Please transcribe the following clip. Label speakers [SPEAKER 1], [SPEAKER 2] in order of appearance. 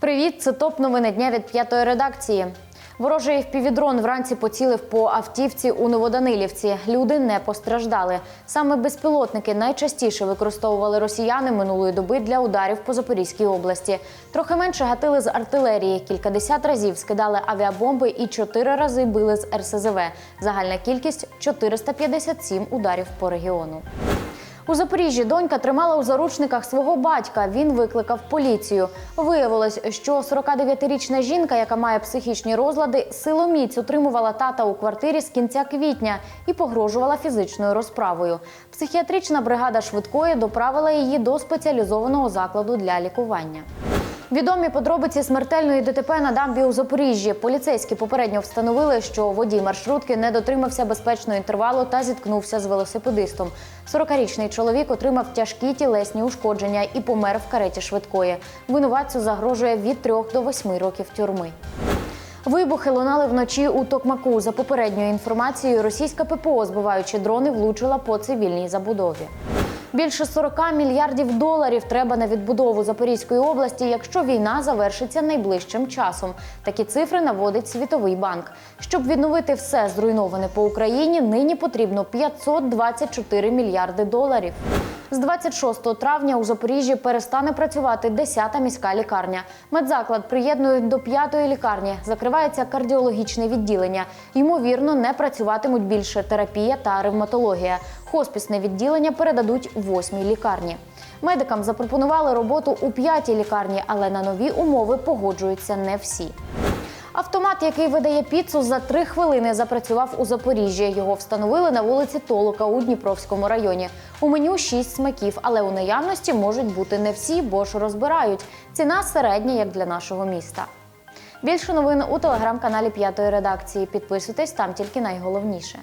[SPEAKER 1] Привіт, це топ новини дня від п'ятої редакції. Ворожий впівдрон вранці поцілив по автівці у Новоданилівці. Люди не постраждали. Саме безпілотники найчастіше використовували росіяни минулої доби для ударів по Запорізькій області. Трохи менше гатили з артилерії. Кількадесят разів скидали авіабомби і чотири рази били з РСЗВ. Загальна кількість 457 ударів по регіону. У Запоріжжі донька тримала у заручниках свого батька. Він викликав поліцію. Виявилось, що 49-річна жінка, яка має психічні розлади, силоміць утримувала тата у квартирі з кінця квітня і погрожувала фізичною розправою. Психіатрична бригада швидкої доправила її до спеціалізованого закладу для лікування. Відомі подробиці смертельної ДТП на дамбі у Запоріжжі. Поліцейські попередньо встановили, що водій маршрутки не дотримався безпечного інтервалу та зіткнувся з велосипедистом. 40-річний чоловік отримав тяжкі тілесні ушкодження і помер в кареті швидкої. Винуватцю загрожує від 3 до 8 років тюрми. Вибухи лунали вночі у Токмаку. За попередньою інформацією, російська ППО, збиваючи дрони, влучила по цивільній забудові. Більше 40 мільярдів доларів треба на відбудову Запорізької області, якщо війна завершиться найближчим часом. Такі цифри наводить Світовий банк. Щоб відновити все зруйноване по Україні, нині потрібно 524 мільярди доларів. З 26 травня у Запоріжжі перестане працювати 10-та міська лікарня. Медзаклад приєднують до 5-ї лікарні. Закривається кардіологічне відділення. Ймовірно, не працюватимуть більше терапія та ревматологія. Хоспісне відділення передадуть 8-й лікарні. Медикам запропонували роботу у 5-й лікарні, але на нові умови погоджуються не всі. Автомат, який видає піцу, за три хвилини запрацював у Запоріжжі. Його встановили на вулиці Толока у Дніпровському районі. У меню шість смаків, але у наявності можуть бути не всі, бо ж розбирають. Ціна середня, як для нашого міста. Більше новин у телеграм-каналі П'ятої редакції. Підписуйтесь там тільки найголовніше.